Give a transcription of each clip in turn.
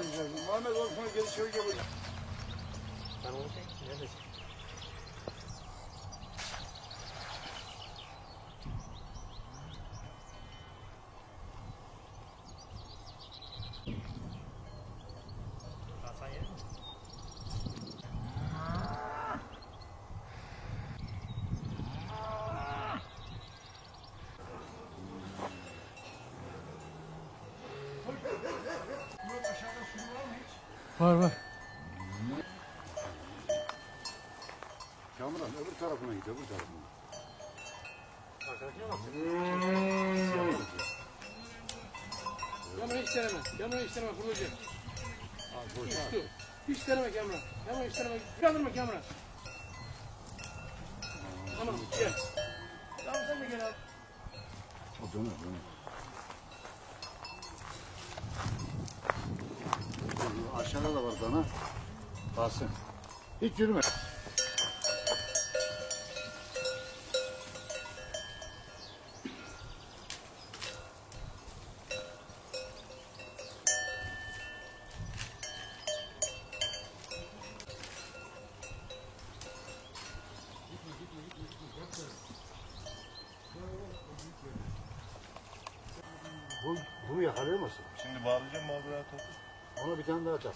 Çevireceğiz. Muhammed Osman geri çevir gel buraya. Sen onu çek. Nerede? Hasan yer mi? Murat aşağıda su var mı hiç? Var var. Kamuran öbür tarafına git öbür tarafına. Kamera hiç deneme. Kamera hiç deneme kurulacak. Uçtu. Hiç deneme kamera. Kamera hiç deneme. Kaldırma kamera. Tamam gel. Tamam sen de gel abi. O döner döner. Aşağıda da var dana. Kalsın. Hiç yürüme. Bu, bunu yakalayamazsın. Şimdi bağlayacağım abi rahat Ona bir tane daha tak.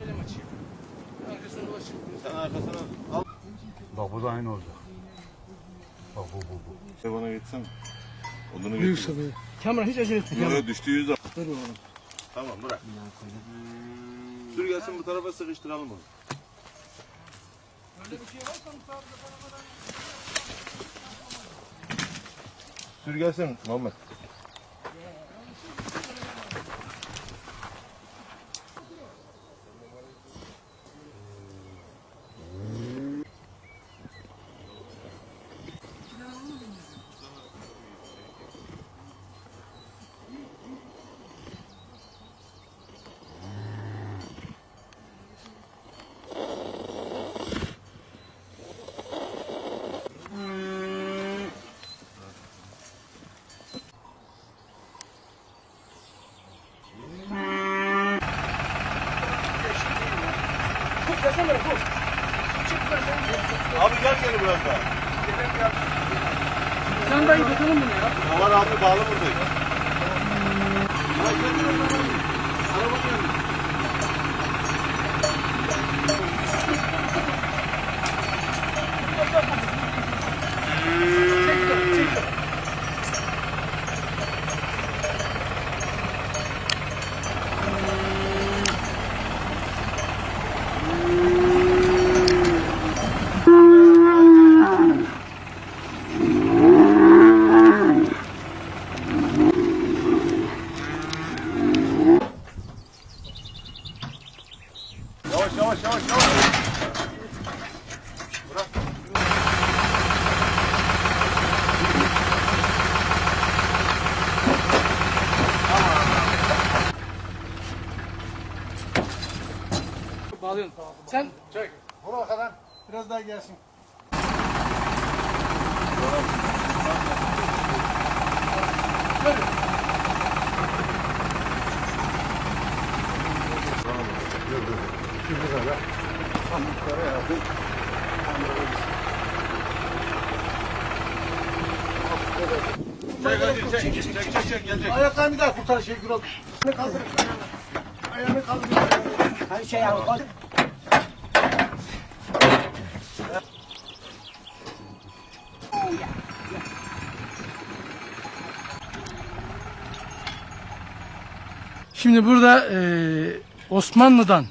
Elim açayım. Arkasına dolaşayım. Sen arkasına al. Bak bu da aynı olacak. Bak bu bu bu. Sen bana geçsene. Odunu Büyük getir. sabı. Kamera hiç acele etme. Kamera. Buraya düştüğü. Dur bakalım. Tamam bırak. Sür gelsin bu tarafa sıkıştıralım onu. Öyle bir şey varsa Mustafa abi de bana bana- Sür gelsin Muhammed. Desene bu. Seni. Abi gel gel biraz daha. Sen dayı bakalım bunu ya. Var abi bağlı buradayım. Yavaş yavaş yavaş. Bırak. Bağlıyorum. Sen Çek. Vur arkadan. Biraz daha gelsin. Böyle. Tam yukarı yapın. Çek hadi çek. Çek çek çek gelecek. Ayaklarını bir daha kurtar şey Gürol. Ayağını kaldır. Ayağını kaldır. Her şey al. Şimdi burada e, Osmanlı'dan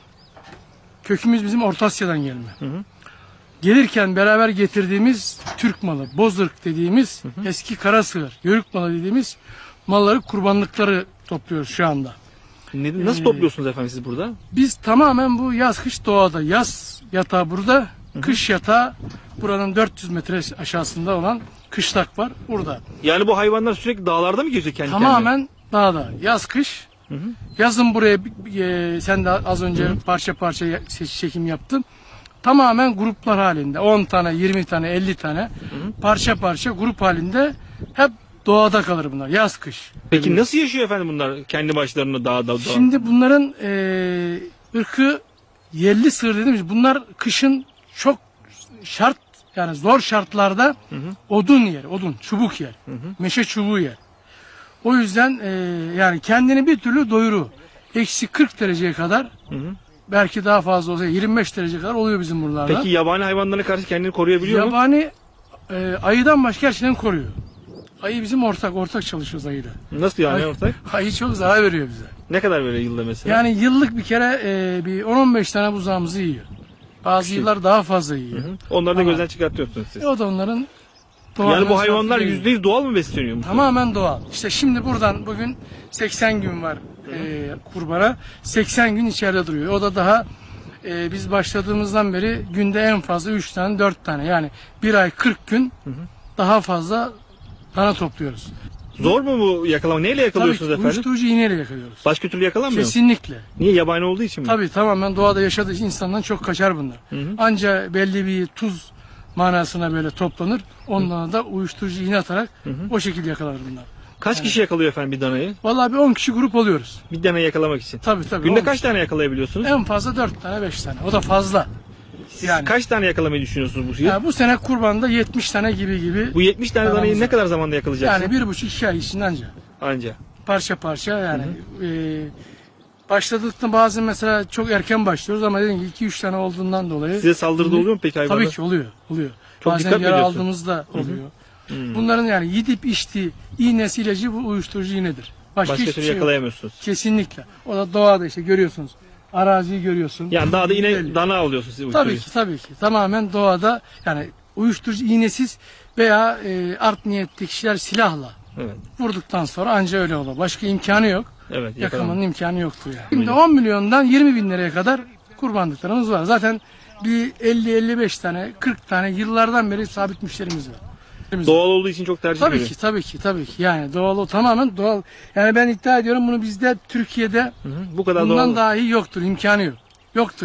kökümüz bizim Orta Asya'dan gelme. gelirken beraber getirdiğimiz Türk malı, bozırk dediğimiz eski kara sığır, yörük malı dediğimiz malları kurbanlıkları topluyoruz şu anda. Ne- nasıl Ee, topluyorsunuz efendim siz burada? Biz tamamen bu yaz kış doğada. Yaz yatağı burada, kış yatağı buranın 400 metre aşağısında olan kışlak var burada. Yani bu hayvanlar sürekli dağlarda mı geziyor kendi kendine? Tamamen dağda. Yaz kış. Yazın buraya e, sen de az önce parça parça ya- se- çekim yaptın. Tamamen gruplar halinde. 10 tane, 20 tane, 50 tane parça parça grup halinde hep doğada kalır bunlar. Yaz kış. Peki nasıl yaşıyor efendim bunlar kendi başlarına dağda? dağ? Şimdi bunların e, ırkı yerli sığır dediğimiz bunlar kışın çok şart yani zor şartlarda odun yer, odun, çubuk yer. Meşe çubuğu yer. O yüzden e, yani kendini bir türlü doyuru. Eksi 40 dereceye kadar belki daha fazla olsa 25 derece kadar oluyor bizim buralarda. Peki yabani hayvanlara karşı kendini koruyabiliyor mu? Yabani e, ayıdan başka her şeyden koruyor. Ayı bizim ortak, ortak çalışıyoruz ayıyla. Nasıl yani Ay- ortak? Ayı çok zarar veriyor bize. Ne kadar böyle yılda mesela? Yani yıllık bir kere e, bir 10-15 tane buzağımızı yiyor. Bazı yıllar daha fazla yiyor. Onları da Ama- gözden çıkartıyorsunuz siz. E, o da onların doğal Yani bu hayvanlar değil. %100 doğal mı besleniyor? Mustafa? Tamamen doğal. İşte şimdi buradan bugün 80 gün var e, kurbana. 80 gün içeride duruyor. O da daha e, biz başladığımızdan beri günde en fazla 3 tane 4 tane yani bir ay 40 gün daha fazla dana topluyoruz. Zor mu bu yakalama? Neyle Tabii yakalıyorsunuz efendim? uyuşturucu iğneyle yakalıyoruz. Başka türlü yakalanmıyor mu? Kesinlikle. Niye yabani olduğu için mi? Tabii tamamen doğada yaşadığı için insandan çok kaçar bunlar. Anca belli bir tuz manasına böyle toplanır. Ondan da uyuşturucu iğne atarak o şekilde yakalar bunlar. Kaç kişi yakalıyor efendim bir danayı? Vallahi bir 10 kişi grup oluyoruz. Bir danayı yakalamak için. Tabii tabii. Günde 10 kaç kişi. tane yakalayabiliyorsunuz? En fazla 4 tane 5 tane. O da fazla. Siz yani. kaç tane yakalamayı düşünüyorsunuz bu yıl? Ya bu sene kurbanda 70 tane gibi gibi. Bu 70 tane danayı ne kadar zamanda yakalayacaksınız? yani bir buçuk iki ay içinde anca. Anca. Parça parça yani. E, başladıkta bazen mesela çok erken başlıyoruz ama dediğim gibi 2-3 tane olduğundan dolayı. Size saldırıda oluyor mu peki hayvanlar? Tabii ki oluyor. oluyor. Çok Bazen yara aldığımızda oluyor. Bunların yani yedip içtiği iğnesi ilacı bu uyuşturucu iğnedir. Başka, Başka hiçbir şey yok. yakalayamıyorsunuz. Kesinlikle. O da doğada işte görüyorsunuz. Araziyi görüyorsun. Yani dağda yine Belli. dana alıyorsunuz siz Tabii ki tabii ki. Tamamen doğada yani uyuşturucu iğnesiz veya e, art niyetli kişiler silahla Evet. vurduktan sonra anca öyle olur. Başka imkanı yok. Evet. Yakamanın imkanı yoktur yani. Şimdi 10 milyondan 20 bin liraya kadar kurbanlıklarımız var. Zaten bir 50-55 tane 40 tane yıllardan beri sabit müşterimiz var. Doğal olduğu için çok tercih Tabii ediliyor. ki tabii ki tabii ki yani doğal o tamamen doğal. Yani ben iddia ediyorum bunu bizde Türkiye'de Hı hı. Bu kadar bundan doğal. dahi yoktur imkanı yok. Yoktur.